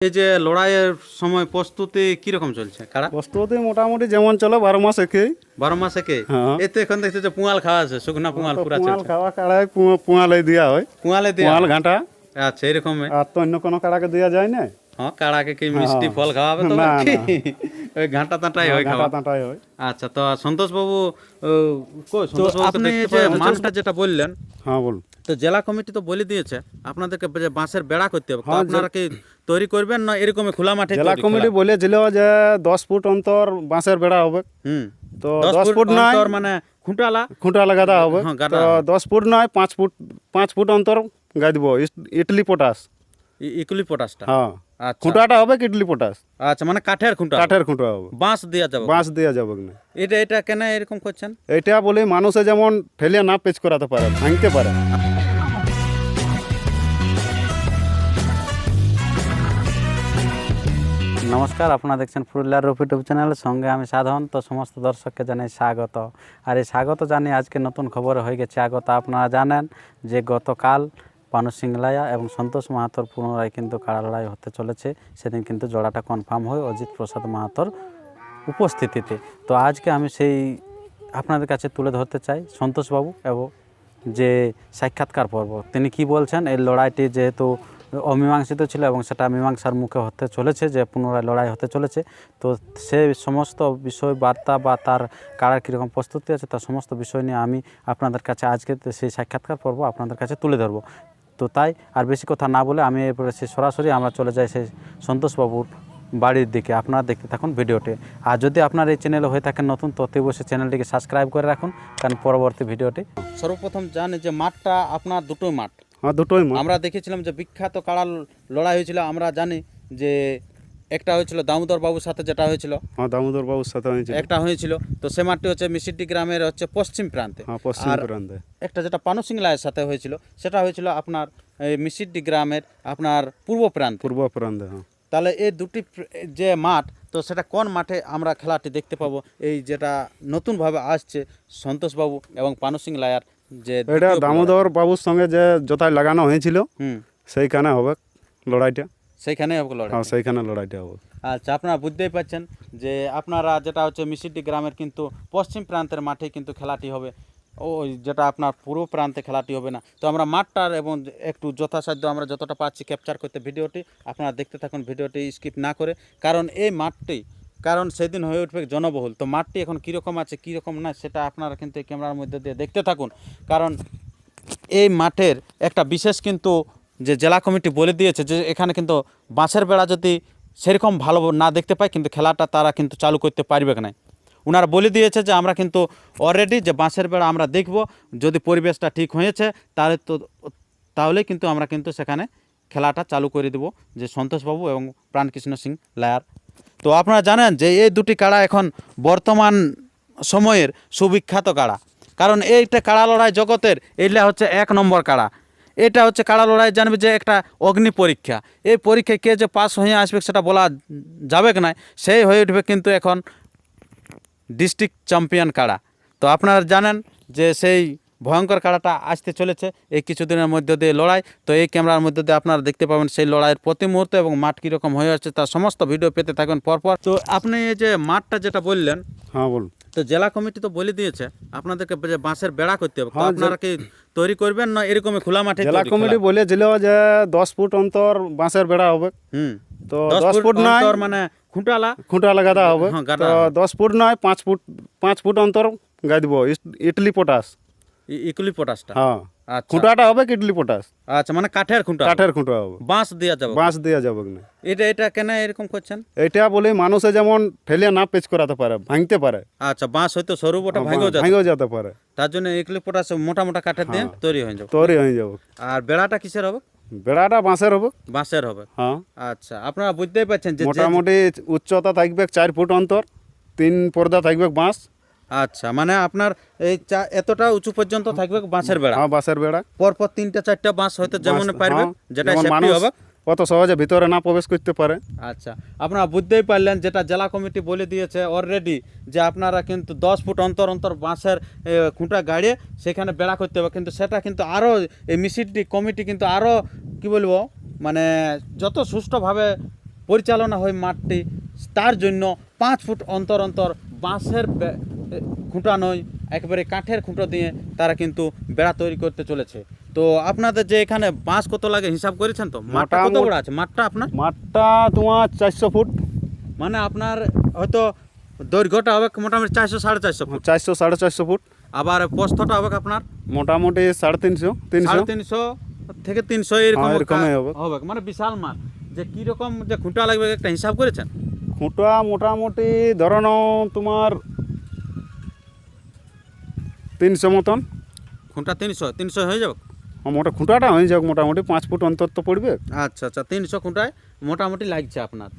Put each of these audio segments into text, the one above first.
এই যে লড়াইয়ের সময় প্রস্তুতি কীরকম চলছে? কারা? প্রস্তুতি মোটামুটি যেমন চলে বারো মাস একে বারো মাস একে এতে এখন দেখতে যে পুয়াল খাওয়া আছে শুকনা পুয়াল পুরা পুয়াল খাওয়া কাড়ায় পুয়ালে দেওয়া হয়। পুয়ালে দেওয়া পুয়াল ঘাটা। আচ্ছা এরকম আর তো অন্য কোনো কাড়াকে দেওয়া যায় না হ্যাঁ কাড়াকে কি মিষ্টি ফল খাওয়াবে তো? ওই ঘাঁটা তাঁটাই হয় খাওয়া। তাঁটাই হয়। আচ্ছা তো সন্তোষ বাবু আপনি যে মাছটা যেটা বললেন হ্যাঁ বলুন। তো জেলা কমিটি তো বলে দিয়েছে আপনাদেরকে যে বাঁশের বেড়া করতে হবে। হ্যাঁ, আপনারা কি তৈরি করবেন না এরকম খোলা মাঠে জেলা কমিটি খেলা? বলেছিল যে দশ ফুট অন্তর বাঁশের বেড়া হবে। হুম। তো দশ ফুট নয়। অন্তর মানে খুঁটালা? খুঁটা লাগাতে হবে। হ্যাঁ, তো দশ ফুট নয় পাঁচ ফুট পাঁচ ফুট অন্তর গাই দিব ইটলি পটাশ। ইকুলি পটাশটা? হ্যাঁ। আচ্ছা। খুঁটাটা হবে কি ইটলি পটাশ। আচ্ছা মানে কাঠের খুঁটা কাঠের খুঁটা হবে। বাঁশ দেওয়া যাবে। বাঁশ দেওয়া যাবে না এটা এটা কেন এরকম করছেন? এটা বলে মানুষে যেমন ঠেলিয়ে না পেচ করাতে পারে ভাঙতে পারে। নমস্কার আপনারা দেখছেন পুরুলিয়ার রূপ ইউটিউব চ্যানেলের সঙ্গে আমি সাধারণ তো সমস্ত দর্শককে জানাই স্বাগত। আর এই স্বাগত জানিয়ে আজকে নতুন খবর হয়ে গেছে আগত। আপনারা জানেন যে গতকাল পানু সিংলাইয়া এবং সন্তোষ মাহাতোর পুনরায় কিন্তু কাড়া লড়াই হতে চলেছে। সেদিন কিন্তু জোড়াটা কনফার্ম হয় অজিত প্রসাদ মাহাতোর উপস্থিতিতে। তো আজকে আমি সেই আপনাদের কাছে তুলে ধরতে চাই সন্তোষবাবু এবং যে সাক্ষাৎকার পর্ব। তিনি কি বলছেন? এই লড়াইটি যেহেতু অমীমাংসিত ছিল এবং সেটা মীমাংসার মুখে হতে চলেছে, যে পুনরায় লড়াই হতে চলেছে, তো সে সমস্ত বিষয় বার্তা বা তার কারার কীরকম প্রস্তুতি আছে, তার সমস্ত বিষয় নিয়ে আমি আপনাদের কাছে আজকে সেই সাক্ষাৎকার পর্ব আপনাদের কাছে তুলে ধরবো। তো তাই আর বেশি কথা না বলে আমি এরপরে সে সরাসরি আমরা চলে যাই সেই সন্তোষবাবুর বাড়ির দিকে। আপনারা দেখতে থাকুন ভিডিওটি। আর যদি আপনার এই চ্যানেল হয়ে থাকেন নতুন তো বসে অবশ্যই চ্যানেলটিকে সাবস্ক্রাইব করে রাখুন কারণ পরবর্তী ভিডিওটি সর্বপ্রথম জানে যে মাঠটা আপনার দুটোই মাঠ। হ্যাঁ দুটোই আমরা দেখেছিলাম যে বিখ্যাত কাড়া লড়াই হয়েছিল আমরা জানি যে একটা হয়েছিল দামোদর বাবুর সাথে যেটা হয়েছিল। হ্যাঁ দামোদর বাবুর সাথে হয়েছে একটা হয়েছিল। তো সে মাঠটি হচ্ছে মিসিডি গ্রামের হচ্ছে পশ্চিম প্রান্তে। হ্যাঁ পশ্চিম আর প্রান্তে। একটা যেটা পানুসিংলায়ের সাথে হয়েছিল সেটা হয়েছিল আপনার এই মিসিডি গ্রামের আপনার পূর্ব প্রান্তে। পূর্ব প্রান্তে হ্যাঁ। তাহলে এই দুটি প্র- যে মাঠ তো সেটা কোন মাঠে আমরা খেলাটি দেখতে পাবো? এই যেটা নতুনভাবে আসছে সন্তোষবাবু এবং পানুসিং লায়ার যে এটা দামোদর বাবুর সঙ্গে যে জোতায় লাগানো হয়েছিল হুম। সেইখানে হবে লড়াইটা। সেইখানে হবে লড়াই হ্যাঁ সেইখানে লড়াইটা হবে আচ্ছা আপনারা বুঝতেই পারছেন যে আপনারা যেটা হচ্ছে মিসিডি গ্রামের কিন্তু পশ্চিম প্রান্তের মাঠে কিন্তু খেলাটি হবে। ওই যেটা আপনার পূর্ব প্রান্তে খেলাটি হবে না। তো আমরা মাঠটার এবং একটু যথাসাধ্য আমরা যতটা পাচ্ছি ক্যাপচার করতে ভিডিওটি আপনারা দেখতে থাকুন ভিডিওটি স্কিপ না করে। কারণ এই মাঠটি কারণ সেদিন হয়ে উঠবে জনবহুল। তো মাঠটি এখন কীরকম আছে কীরকম না সেটা আপনারা কিন্তু এই ক্যামেরার মধ্যে দিয়ে দেখতে থাকুন। কারণ এই মাঠের একটা বিশেষ কিন্তু যে জেলা কমিটি বলে দিয়েছে যে এখানে কিন্তু বাঁশের বেড়া যদি সেরকম ভালো না দেখতে পায়, কিন্তু খেলাটা তারা কিন্তু চালু করতে পারবে না ওনারা বলে দিয়েছে যে আমরা কিন্তু অলরেডি যে বাঁশের বেড়া আমরা দেখব, যদি পরিবেশটা ঠিক হয়েছে, তাহলে তো, তাহলে কিন্তু আমরা কিন্তু সেখানে খেলাটা চালু করে দেব যে সন্তোষবাবু এবং প্রাণকৃষ্ণ সিং লায়ার। তো আপনারা জানেন যে এই দুটি কাড়া এখন বর্তমান সময়ের সুবিখ্যাত কাড়া। কারণ এইটা কাড়া লড়াই জগতের, এইটা হচ্ছে এক নম্বর কাড়া। এটা হচ্ছে কাড়া লড়াই জানবে যে একটা অগ্নি পরীক্ষা। এই পরীক্ষায় কে যে পাস হয়ে আসবে সেটা বলা যাবে না, সেই হয়ে উঠবে কিন্তু এখন ডিস্ট্রিক্ট চ্যাম্পিয়ন কাড়া তো আপনারা জানেন যে সেই ভয়ঙ্কর কাড়াটা আসতে চলেছে এই কিছুদিনের মধ্যে দিয়ে লড়াই। তো এই ক্যামেরার মধ্যে দিয়ে আপনারা দেখতে পাবেন সেই লড়াইয়ের প্রতি মুহূর্ত এবং মাঠ কীরকম হয়ে আসছে তার সমস্ত ভিডিও পেতে থাকবেন পরপর। তো আপনি এই যে মাঠটা যেটা বললেন হ্যাঁ বলুন। তো জেলা কমিটি তো বলে দিয়েছে আপনাদেরকে যে বাঁশের বেড়া করতে হবে। হ্যাঁ, আপনারা কি তৈরি করবেন না এরকম খোলা মাঠে জেলা কমিটি বলে বলেছিল যে দশ ফুট অন্তর বাঁশের বেড়া হবে। হুম। তো দশ ফুট নয় অন্তর মানে খুঁটালা? খুঁটালা গাদা হবে। হ্যাঁ, তো। দশ ফুট নয় পাঁচ ফুট পাঁচ ফুট অন্তর গাই দিব ইটলি পটাশ। ইকলি পটাশটা? হ্যাঁ। খুঁটাটা হবে কি ইটলি পটাশ। আচ্ছা মানে কাঠের খুঁটা কাঠের খুঁটা হবে। বাঁশ দেওয়া যাবে। বাঁশ দেওয়া যাবে না এটা এটা কেন এরকম করছেন? এটা বলে মানুষে যেমন ঠেলিয়ে না পেচ করাতে পারে ভাঙতে পারে। আচ্ছা বাঁশ হয়তো সরু বটা ভাঙেও যাবে। ভাঙেও যেতে পারে। তার জন্য ইকুলি পটাশ মোটা মোটা কাঠের দিয়ে তৈরি হয়ে যাবে। তৈরি হয়ে যাবে। আর বেড়াটা কিসের হবে? বেড়াটা বাঁশের হবে। বাঁশের হবে। হ্যাঁ। আচ্ছা আপনারা বুঝতেই পারছেন যে যে- মোটামুটি উচ্চতা থাকবে চার ফুট অন্তর তিন পর্দা থাকবে বাঁশ আচ্ছা মানে আপনার এই চা- এতটা উঁচু পর্যন্ত থাকবে বাঁশের বেড়া? হ্যাঁ বাঁশের বেড়া। পরপর তিনটা চারটা বাঁশ হয়তো যেমন বাঁশ, পারবে হ্যাঁ, যেটা সেফটি হবে। কত সহজে ভিতরে না প্রবেশ করতে পারে। আচ্ছা আপনারা বুঝতেই পারলেন যেটা জেলা কমিটি বলে দিয়েছে অলরেডি যে আপনারা কিন্তু দশ ফুট অন্তর অন্তর বাঁশের খুঁটা গাড়িয়ে সেখানে বেড়া করতে হবে। কিন্তু সেটা কিন্তু আরও এই মিসিডি কমিটি কিন্তু আরও কি বলব মানে যত সুষ্ঠুভাবে পরিচালনা হয় মাঠটি তার জন্য পাঁচ ফুট অন্তর অন্তর বাঁশের খুঁটা নয় একেবারে কাঠের খুঁটো দিয়ে তারা কিন্তু বেড়া তৈরি করতে চলেছে। তো আপনাদের যে এখানে বাঁশ কত লাগে হিসাব করেছেন তো? মাঠটা কত বড় আছে? মাঠটা আপনার? মাঠটা তোমার চারশো ফুট। মানে আপনার হয়তো দৈর্ঘ্যটা হবে মোটামুটি চারশো সাড়ে চারশো ফুট। চারশো সাড়ে চারশো ফুট। আবার প্রস্থটা হবে আপনার? মোটামুটি সাড়ে তিনশো তিনশো। তিনশো থেকে তিনশো এরকম হ্যাঁ, হবে। মানে বিশাল মাঠ। যে কীরকম যে খুঁটা লাগবে একটা হিসাব করেছেন? খুঁটা মোটামুটি ধরো তোমার তিনশো মতন। খুঁটা তিনশো তিনশো হয়ে যাবে? মোটা খুঁটাটা হয়ে যাক মোটামুটি পাঁচ ফুট অন্তর তো পড়বে। আচ্ছা আচ্ছা তিনশো খুঁটায় মোটামুটি লাগছে আপনার।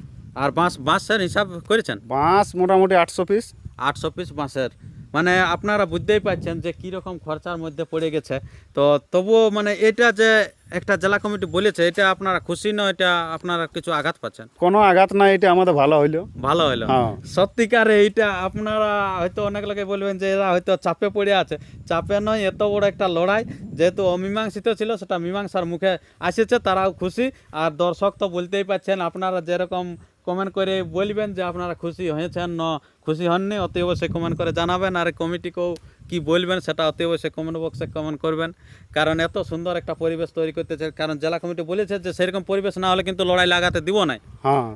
আর বাঁশ বাঁশের হিসাব করেছেন? বাঁশ মোটামুটি আটশো পিস। আটশো পিস বাঁশের। মানে আপনারা বুঝতেই পারছেন যে কীরকম খরচার মধ্যে পড়ে গেছে। তো তবুও মানে এটা যে একটা জেলা কমিটি বলেছে এটা আপনারা খুশি না এটা আপনারা কিছু আঘাত পাচ্ছেন? কোনো আঘাত নাই এটা আমাদের ভালো হইল। ভালো হইল? হ্যাঁ। সত্যিকারে এইটা আপনারা হয়তো অনেক লোকে বলবেন যে এরা হয়তো চাপে পড়ে আছে। চাপে নয় এত বড় একটা লড়াই যেহেতু অমীমাংসিত ছিল সেটা মীমাংসার মুখে আসেছে তারাও খুশি। আর দর্শক তো বলতেই পাচ্ছেন আপনারা যেরকম কমেন্ট করে বলবেন যে আপনারা খুশি হয়েছেন ন খুশি হননি অতি অবশ্যই কমেন্ট করে জানাবেন। আর কমিটিকেও কি বলবেন সেটা অতি অবশ্যই কমেন্ট বক্সে কমেন্ট করবেন। কারণ এত সুন্দর একটা পরিবেশ তৈরি করতেছে কারণ জেলা কমিটি বলেছে যে সেরকম পরিবেশ না হলে কিন্তু লড়াই লাগাতে দিব না। হ্যাঁ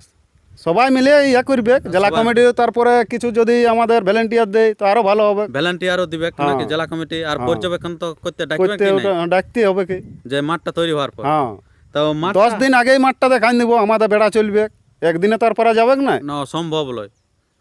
সবাই মিলে ইয়া করবে। জেলা কমিটি তারপরে কিছু যদি আমাদের ভলেন্টিয়ার দেয় তো আরও ভালো হবে। ভ্যালেন্টিয়ারও দিবে নাকি হ্যাঁ। জেলা কমিটি আর হ্যাঁ। পর্যবেক্ষণ তো করতে ডাকবে কি ডাকতে হবে কি? যে মাঠটা তৈরি হওয়ার পর। হ্যাঁ। তো মাঠ দশ দিন আগেই মাঠটা দেখাই দিব আমাদের বেড়া চলবে। একদিনে তারপরে যাবে না না সম্ভব লয়।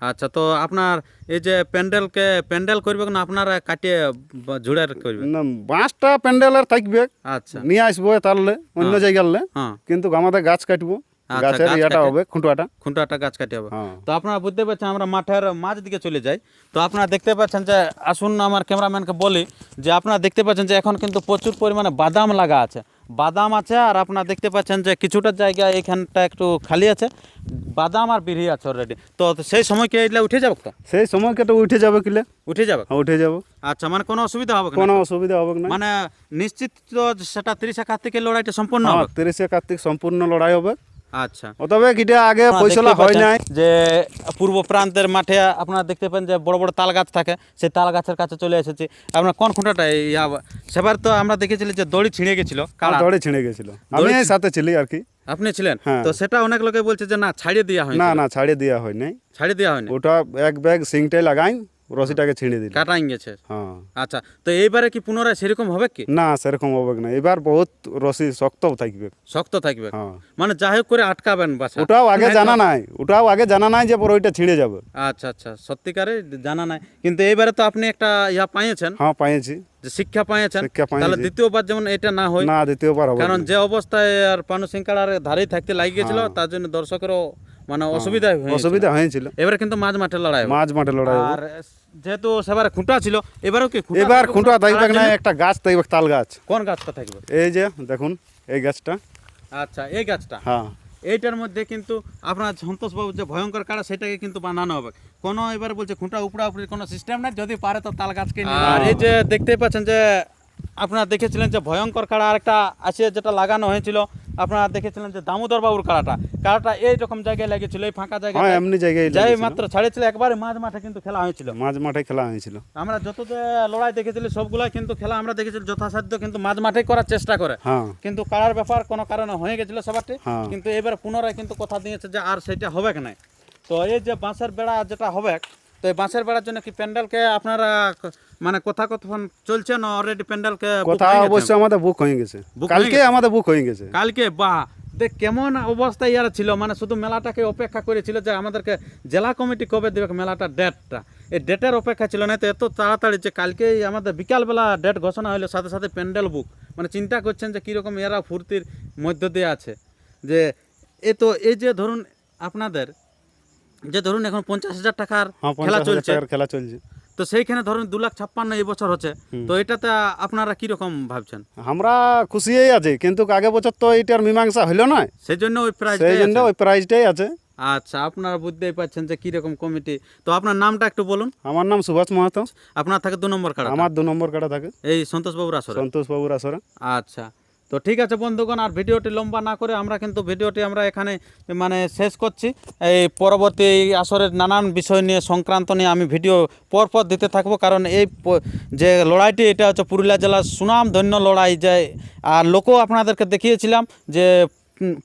আচ্ছা তো আপনার এই যে প্যান্ডেলকে প্যান্ডেল করবে না আপনারা কাটিয়ে বা ঝুড়ে করবে না, বাঁশটা প্যান্ডেলের থাকবে। আচ্ছা। নিয়ে আসব তাহলে অন্য জায়গার হ্যাঁ। কিন্তু আমাদের গাছ কাটবো। আচ্ছা, গাছের গাছ ইয়েটা হবে খুঁটাটা। খুঁটাটা গাছ কাটি হবে। হ্যাঁ। তো আপনারা বুঝতে পারছেন আমরা মাঠের মাঝ দিকে চলে যাই। তো আপনারা দেখতে পাচ্ছেন যে আসুন আমার ক্যামেরাম্যানকে বলি যে আপনারা দেখতে পাচ্ছেন যে এখন কিন্তু প্রচুর পরিমাণে বাদাম লাগা আছে। বাদাম আছে আর আপনারা দেখতে পাচ্ছেন যে কিছুটা জায়গা এখানটা একটু খালি আছে। বাদাম আর বিড়ি আছে অলরেডি তো সেই সময় কে এগুলা উঠে যাবে তো? সেই সময় তো উঠে যাবে কিলে? উঠে যাবে? হ্যাঁ, উঠে যাব। আচ্ছা মানে কোনো অসুবিধা হবে কোনো অসুবিধা হবে না। মানে নিশ্চিত তো সেটা তিরিশে কার্তিকের লড়াইটা সম্পূর্ণ হ্যাঁ হবে? তিরিশে কার্তিক সম্পূর্ণ লড়াই হবে। আচ্ছা। তবে কিটা আগে আপনারা হয় নাই। যে পূর্ব প্রান্তের মাঠে আপনারা দেখতে পান যে বড় বড় তাল গাছ থাকে সেই তাল গাছের কাছে চলে এসেছি। আপনার কোন খুঁটাটা সেবার তো আমরা দেখেছিলি যে দড়ি ছিঁড়ে গেছিল কারা দড়ে ছিঁড়ে গেছিল। আমি সাথে ছিলি আর কি। আপনি ছিলেন? হ্যাঁ। তো সেটা অনেক লোকে বলছে যে না ছাড়িয়ে দেওয়া হয় না না ছাড়িয়ে দেওয়া হয় নাই। ছাড়িয়ে দেওয়া হয়নি। ওটা এক ব্যাগ সিংটাই লাগাই রশিটাকে ছিঁড়ে দিল। কাটাই গেছে। হ্যাঁ। আচ্ছা তো এইবারে কি পুনরায় সেরকম হবে কি? না সেরকম হবে না। এবার বহুত রশি শক্ত থাকবে। শক্ত থাকবে। হ্যাঁ। মানে যাই হোক করে আটকাবেন বাসা। ওটাও আগে জানা নাই। ওটাও আগে জানা নাই যে ওইটা ছিঁড়ে যাবে। আচ্ছা আচ্ছা। সত্যিকারে জানা নাই। কিন্তু এইবারে তো আপনি একটা ইয়া পাইয়েছেন। হ্যাঁ পাইছি যে শিক্ষা পাইয়েছেন। তাহলে দ্বিতীয়বার যেমন এটা না হয়। না দ্বিতীয়বার কারণ যে অবস্থায় আর পানু সিংকাড়ার ধারেই থাকতে লাগিয়েছিল তার জন্য দর্শকেরও মানে অসুবিধা। অসুবিধা হয়েছিল। এবারে কিন্তু মাঝ মাঠে লড়াই মাঝ মাঠে লড়াই আর যেহেতু সেবারে খুঁটা ছিল এবারেও কি এবার খুঁটা থাকবে না একটা গাছ থাকবে তাল গাছ। কোন গাছটা থাকবে? এই যে দেখুন এই গাছটা। আচ্ছা এই গাছটা। হ্যাঁ। এইটার মধ্যে কিন্তু আপনার সন্তোষবাবু যে ভয়ঙ্কর কাড়া সেটাকে কিন্তু বানানো হবে। কোনো এবার বলছে খুঁটা উপড়া উপড়ি কোনো সিস্টেম নাই যদি পারে তো তাল গাছকে আর এই যে দেখতেই পাচ্ছেন যে আপনারা দেখেছিলেন যে ভয়ঙ্কর কাড়া আরেকটা আছে যেটা লাগানো হয়েছিল। আপনারা দেখেছিলেন যে দামোদর বাবুর কাড়াটা কাড়াটা এই রকম জায়গায় লেগেছিল এই ফাঁকা হ্যাঁ জায়গায় এমনি জায়গায় যাই মাত্র ছাড়েছিল একবারে মাঝ মাঠে কিন্তু খেলা হয়েছিল। মাঝ মাঠে খেলা হয়েছিল। আমরা যত যে লড়াই দেখেছিলি সবগুলাই কিন্তু খেলা আমরা দেখেছিলি যথাসাধ্য কিন্তু মাঝ মাঠে করার চেষ্টা করে। হ্যাঁ। কিন্তু কারার ব্যাপার কোনো কারণে হয়ে গেছিল সবারটি। হ্যাঁ। কিন্তু এবার পুনরায় কিন্তু কথা দিয়েছে যে আর সেটা হবে নাই তো এই যে বাঁশের বেড়া যেটা হবে তো এই বাঁশের বেড়ার জন্য কি প্যান্ডেলকে আপনারা মানে কথা কতক্ষণ চলছে না অলরেডি প্যান্ডেলকে কথা অবশ্য আমাদের বুক হয়ে গেছে। কালকে আমাদের বুক হয়ে গেছে। কালকে? বাহ! দেখ কেমন অবস্থায় ইয়ারা ছিল। মানে শুধু মেলাটাকে অপেক্ষা করেছিল যে আমাদেরকে জেলা কমিটি কবে দেবে মেলাটা ডেটটা এই ডেটের অপেক্ষা ছিল না তো এত তাড়াতাড়ি যে কালকেই আমাদের বিকালবেলা ডেট ঘোষণা হলো সাথে সাথে প্যান্ডেল বুক মানে চিন্তা করছেন যে কীরকম এরা ফুর্তির মধ্য দিয়ে আছে। যে এ তো এই যে ধরুন আপনাদের যে ধরুন এখন পঞ্চাশ হাজার টাকার হ্যাঁ খেলা চলছে। খেলা চলছে। তো সেইখানে ধরুন দু লাখ ছাপ্পান্ন এই বছর হচ্ছে। তো এটাতে আপনারা কীরকম ভাবছেন? আমরা খুশিই আছি কিন্তু আগে বছর তো এইটার মীমাংসা হলো না সেই জন্য ওই প্রাইজ সেই জন্য ওই প্রাইজটাই আছে। আচ্ছা আপনারা বুঝতেই পারছেন যে কীরকম কমিটি তো আপনার নামটা একটু বলুন। আমার নাম সুভাষ মাহাতো। আপনার থাকে দু নম্বর কার্ড আমার দু নম্বর কাটা থাকে। এই সন্তোষ বাবুর আসরে? সন্তোষ বাবুর আসরে। আচ্ছা। তো ঠিক আছে বন্ধুগণ, আর ভিডিওটি লম্বা না করে আমরা কিন্তু ভিডিওটি আমরা এখানে মানে শেষ করছি। এই পরবর্তী আসরের নানান বিষয় নিয়ে, সংক্রান্ত নিয়ে আমি ভিডিও পরপর দিতে থাকব। কারণ এই যে লড়াইটি, এটা হচ্ছে পুরুলিয়া জেলার সুনাম ধন্য লড়াই যে, আর লোকও আপনাদেরকে দেখিয়েছিলাম যে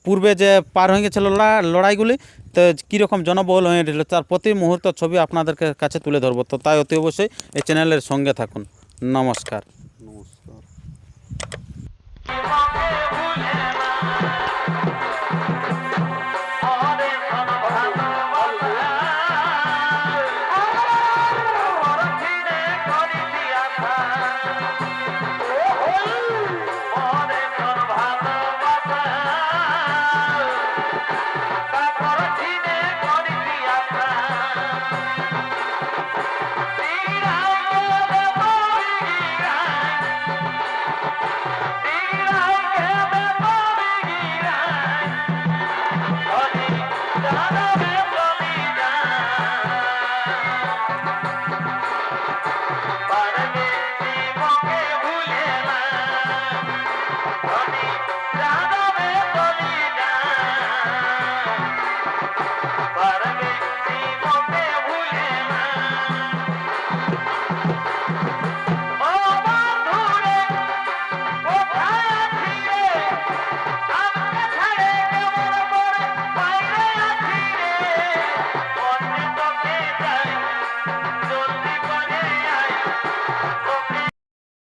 পূর্বে যে পার হয়ে গেছিল লড়া- লড়াইগুলি, তো কীরকম জনবহুল হয়ে উঠল তার প্রতি মুহূর্ত ছবি আপনাদেরকে কাছে তুলে ধরবো। তো তাই অতি অবশ্যই এই চ্যানেলের সঙ্গে থাকুন। নমস্কার। নমস্কার ভুলে না